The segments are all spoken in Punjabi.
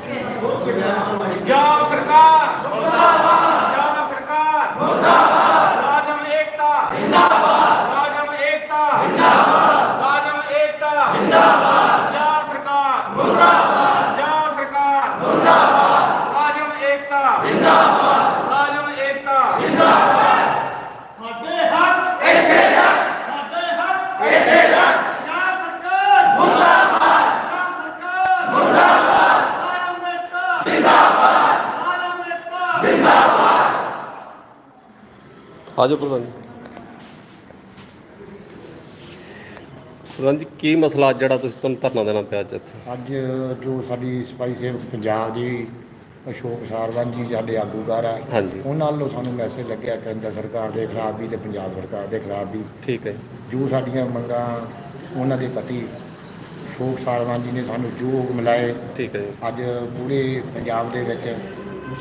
ਪੰਜਾਬ ਸਰਕਾਰ। ਮੁਰਦਾਬਾਦ ਪੰਜਾਬ ਸਰਕਾਰ। ਮੁਰਦਾਬਾਦ ਰਾਜਮ ਏਕਤਾ। ਜਿੰਦਾਬਾਦ ਰਾਜਮ ਏਕਤਾ। ਜਿੰਦਾਬਾਦ ਰਾਜਮ ਏਕਤਾ। ਜਿੰਦਾਬਾਦ ਪੰਜਾਬ ਸਰਕਾਰ। ਮੁਰਦਾਬਾਦ ਪੰਜਾਬ ਸਰਕਾਰ। ਮੁਰਦਾਬਾਦ ਰਾਜਮ ਏਕਤਾ। ਜਿੰਦਾਬਾਦ ਰਾਜਮ ਏਕਤਾ ਸਾਡੇ ਹੱਕ ਇੱਥੇ ਰੱਖ ਸਾਡੇ ਹੱਕ ਇੱਥੇ ਰੱਖ ਪੰਜਾਬ ਸਰਕਾਰ ਮੁਰਦਾਬਾਦ ਪੰਜਾਬ ਸਰਕਾਰ ਮੁਰਦਾਬਾਦ ਆਲਮ ਏਕਤਾ ਜਿੰਦਾਬਾਦ ਆਲਮ ਏਕਤਾ ਆਜੋ ਪ੍ਰਧਾਨ ਜੀ। ਪ੍ਰਧਾਨ ਜੀ ਕੀ ਮਸਲਾ ਅੱਜ ਜਿਹੜਾ ਤੁਸੀਂ ਤੁਹਾਨੂੰ ਧਰਨਾ ਦੇਣਾ ਪਿਆ ਅੱਜ ਇੱਥੇ? ਅੱਜ ਜੋ ਸਾਡੀ ਸਿਪਾਹੀ ਸੇਵਕ ਪੰਜਾਬ ਦੀ ਅਸ਼ੋਕ ਸਾਰਵਨ ਜੀ ਸਾਡੇ ਆਗੂਕਾਰ ਆ ਹਾਂਜੀ। ਉਹਨਾਂ ਵੱਲੋਂ ਸਾਨੂੰ ਮੈਸੇਜ ਲੱਗਿਆ ਕੇਂਦਰ ਸਰਕਾਰ ਦੇ ਖਿਲਾਫ ਵੀ ਤੇ ਪੰਜਾਬ ਸਰਕਾਰ ਦੇ ਖਿਲਾਫ ਵੀ। ਠੀਕ ਹੈ ਜੋ। ਸਾਡੀਆਂ ਮੰਗਾਂ ਉਹਨਾਂ ਦੇ ਪਤੀ ਅਸ਼ੋਕ ਸਾਰਵਨ ਜੀ ਨੇ ਸਾਨੂੰ ਜੋ ਹੁਕਮ ਲਾਏ ਠੀਕ ਹੈ ਜੀ। ਅੱਜ ਪੂਰੇ ਪੰਜਾਬ ਦੇ ਵਿੱਚ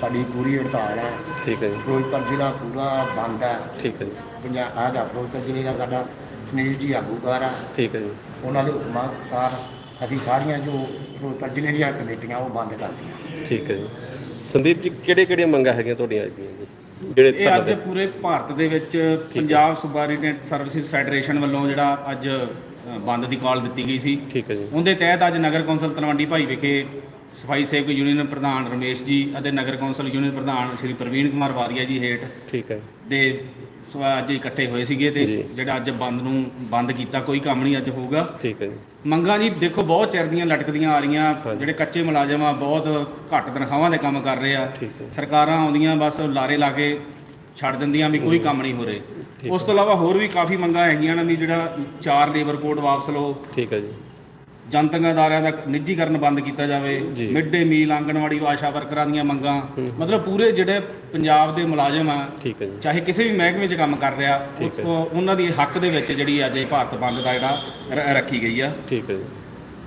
ਸਾਡੀ ਪੂਰੀ ਹੜਤਾਲ ਹੈ। ਠੀਕ ਹੈ ਜੀ। ਫਿਰੋਜ਼ਪੁਰ ਜ਼ਿਲ੍ਹਾ ਪੂਰਾ ਬੰਦ ਹੈ। ਠੀਕ ਹੈ ਜੀ। ਪੰਜਾਬ ਆ ਦਾ ਫਿਰੋਜ਼ਪੁਰ ਜ਼ਿਲ੍ਹੇ ਦਾ ਸਾਡਾ ਸੁਨੀਲ ਜੀ ਆਗੂਕਾਰ ਆ ਠੀਕ ਹੈ ਜੀ। ਉਹਨਾਂ ਦੇ ਹੁਕਮਾਂ ਅਨੁਸਾਰ ਅਸੀਂ ਸਾਰੀਆਂ ਜੋ ਫਿਰੋਜ਼ਪੁਰ ਜ਼ਿਲ੍ਹੇ ਦੀਆਂ ਕਮੇਟੀਆਂ ਉਹ ਬੰਦ ਕਰਤੀਆਂ ਠੀਕ ਹੈ ਜੀ। ਸੰਦੀਪ ਜੀ ਕਿਹੜੇ ਕਿਹੜੀਆਂ ਮੰਗਾਂ ਹੈਗੀਆਂ ਤੁਹਾਡੀਆਂ ਅੱਜ ਦੀਆਂ ਜੀ? ਜਿਹੜੇ ਇਹ ਅੱਜ ਪੂਰੇ ਭਾਰਤ ਦੇ ਵਿੱਚ ਪੰਜਾਬ ਸੁਬਾਰੀਨੇਟ ਸਰਵਿਸਿਜ਼ ਫੈਡਰੇਸ਼ਨ ਵੱਲੋਂ ਜਿਹੜਾ ਅੱਜ ਬੰਦ ਦੀ ਕਾਲ ਦਿੱਤੀ ਗਈ ਸੀ। ਠੀਕ ਹੈ ਜੀ। ਉਹਦੇ ਤਹਿਤ ਅੱਜ ਨਗਰ ਕੌਂਸਲ ਤਲਵੰਡੀ ਭਾਈ ਵਿਖੇ ਸਫ਼ਾਈ ਸੇਵਕ ਯੂਨੀਅਨ ਪ੍ਰਧਾਨ ਰਮੇਸ਼ ਜੀ ਅਤੇ ਨਗਰ ਕੌਂਸਲ ਯੂਨੀਅਨ ਪ੍ਰਧਾਨ ਸ਼੍ਰੀ ਪ੍ਰਵੀਨ ਕੁਮਾਰ ਵਾਰੀਆ ਜੀ ਹੇਠ ਠੀਕ ਹੈ। ਦੇ ਸੋ ਅੱਜ ਇਕੱਠੇ ਹੋਏ ਸੀਗੇ ਤੇ ਜੀ। ਜਿਹੜਾ ਅੱਜ ਬੰਦ ਨੂੰ ਬੰਦ ਕੀਤਾ ਕੋਈ ਕੰਮ ਨਹੀਂ ਅੱਜ ਹੋਊਗਾ। ਠੀਕ ਹੈ ਜੀ। ਮੰਗਾਂ ਜੀ ਦੇਖੋ ਬਹੁਤ ਚਿਰ ਦੀਆਂ ਲਟਕਦੀਆਂ ਆ ਰਹੀਆਂ। ਹਾਂਜੀ। ਜਿਹੜੇ ਕੱਚੇ ਮੁਲਾਜ਼ਮ ਆ ਬਹੁਤ ਘੱਟ ਤਨਖਾਹਾਂ ਦੇ ਕੰਮ ਕਰ ਰਹੇ ਆ। ਠੀਕ ਹੈ। ਸਰਕਾਰਾਂ ਆਉਂਦੀਆਂ ਬਸ ਲਾਰੇ ਲਾ ਕੇ ਛੱਡ ਦਿੰਦੀਆਂ ਵੀ ਕੋਈ ਕੰਮ ਨਹੀਂ ਹੋ ਰਹੇ। ਠੀਕ ਉਸ ਤੋਂ ਇਲਾਵਾ ਹੋਰ ਵੀ ਕਾਫੀ ਮੰਗਾਂ ਹੈਗੀਆਂ ਨੇ ਵੀ ਜਿਹੜਾ ਚਾਰ ਲੇਬਰ ਕੋਡ ਵਾਪਸ ਲਓ। ਠੀਕ ਹੈ ਜੀ। ਜਨਤਕ ਅਦਾਰਿਆਂ ਦਾ ਨਿੱਜੀਕਰਨ ਬੰਦ ਕੀਤਾ ਜਾਵੇ ਜੀ। ਮਿਡ ਡੇ ਮੀਲ ਆਂਗਣਵਾੜੀ ਆਸ਼ਾ ਵਰਕਰਾਂ ਦੀਆਂ ਮੰਗਾਂ ਹੂੰ। ਮਤਲਬ ਪੂਰੇ ਜਿਹੜੇ ਪੰਜਾਬ ਦੇ ਮੁਲਾਜ਼ਮ ਆ ਠੀਕ ਹੈ ਜੀ ਚਾਹੇ ਕਿਸੇ ਵੀ ਮਹਿਕਮੇ 'ਚ ਕੰਮ ਕਰ ਰਿਹਾ ਠੀਕ ਹੈ। ਉਹ- ਉਹਨਾਂ ਦੀ ਹੱਕ ਦੇ ਵਿੱਚ ਜਿਹੜੀ ਅੱਜ ਇਹ ਭਾਰਤ ਬੰਦ ਦਾ ਜਿਹੜਾ ਰ- ਰੱਖੀ ਗਈ ਆ ਠੀਕ ਹੈ ਜੀ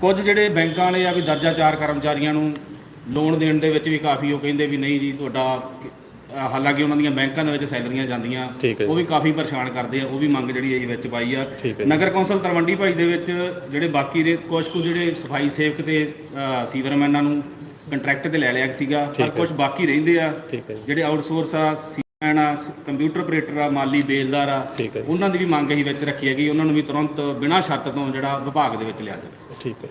ਕੁਝ ਜਿਹੜੇ ਬੈਂਕਾਂ ਵਾਲੇ ਆ ਵੀ ਦਰਜਾ ਚਾਰ ਕਰਮਚਾਰੀਆਂ ਨੂੰ ਲੋਨ ਦੇਣ ਦੇ ਵਿੱਚ ਵੀ ਕਾਫੀ ਉਹ ਕਹਿੰਦੇ ਵੀ ਨਹੀਂ ਜੀ ਤੁਹਾਡਾ ਅ, ਹਾਲਾਂਕਿ ਉਹਨਾਂ ਦੀਆਂ ਬੈਂਕਾਂ ਦੇ ਵਿੱਚ ਸੈਲਰੀਆਂ ਜਾਂਦੀਆਂ ਠੀਕ ਹੈ ਉਹ। ਵੀ ਕਾਫੀ ਪਰੇਸ਼ਾਨ ਕਰਦੇ ਆ ਉਹ ਵੀ ਮੰਗ ਜਿਹੜੀ ਇਹ ਵਿੱਚ ਪਾਈ ਆ ਠੀਕ ਹੈ ਜੀ। ਨਗਰ ਕੌਂਸਲ ਤਲਵੰਡੀ ਭਾਈ ਦੇ ਵਿੱਚ ਜਿਹੜੇ ਬਾਕੀ ਦੇ ਕੁਝ ਕੁ ਜਿਹੜੇ ਸਫ਼ਾਈ ਸੇਵਕ ਤੇ ਅ, ਸੀਵਰਮੈਨਾਂ ਨੂੰ ਕੰਟਰੈਕਟ ਤੇ ਲੈ ਲਿਆ ਸੀਗਾ ਠੀਕ ਪਰ ਹੈ। ਕੁਝ ਬਾਕੀ ਰਹਿੰਦੇ ਆ ਠੀਕ ਹੈ ਜੀ ਜਿਹੜੇ ਆਊਟਸੋਰਸ ਆ ਸੀਮੈਨ ਆ ਕੰਪਿਊਟਰ ਆਪਰੇਟਰ ਆ ਮਾਲੀ ਬੇਲਦਾਰ ਆ ਠੀਕ ਹੈ ਜੀ। ਉਹਨਾਂ ਦੀ ਵੀ ਮੰਗ ਅਸੀਂ ਵਿੱਚ ਰੱਖੀ ਹੈਗੀ ਉਹਨਾਂ ਨੂੰ ਵੀ ਤੁਰੰਤ ਬਿਨਾਂ ਸ਼ਰਤ ਤੋਂ ਜਿਹੜਾ ਵਿਭਾਗ ਦੇ ਵਿੱਚ ਲਿਆ ਜਾਵੇ ਠੀਕ ਹੈ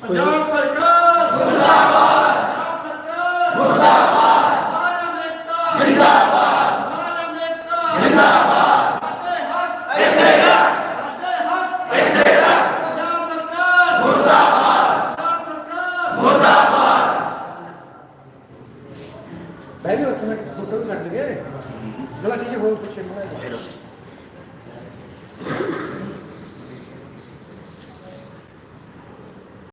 ਪੰਜਾਬ ਸਰਕਾਰ ਮੁਰਦਾਬਾਦ ਪੰਜਾਬ ਸਰਕਾਰ ਮੁਰਦਾਬਾਦ ਆਲਮ ਏਕਤਾ ਜਿੰਦਾਬਾਦ ਆਲਮ ਏਕਤਾ ਜਿੰਦਾਬਾਦ ਸਾਡੇ ਹੱਕ ਇੱਥੇ ਰੱਖ ਸਾਡੇ ਹੱਕ ਇੱਥੇ ਰੱਖ ਪੰਜਾਬ ਸਰਕਾਰ ਮੁਰਦਾਬਾਦ ਪੰਜਾਬ ਸਰਕਾਰ ਮੁਰਦਾਬਾਦ ਬੈਠੇ ਉੱਥੇ ਮੈਂ ਫੋਟੋ ਵੀ ਕੱਢ ਲਈਏ ਗਲਾ ਕੀ ਹੋਰ ਕੁਛ ਨਹੀਂ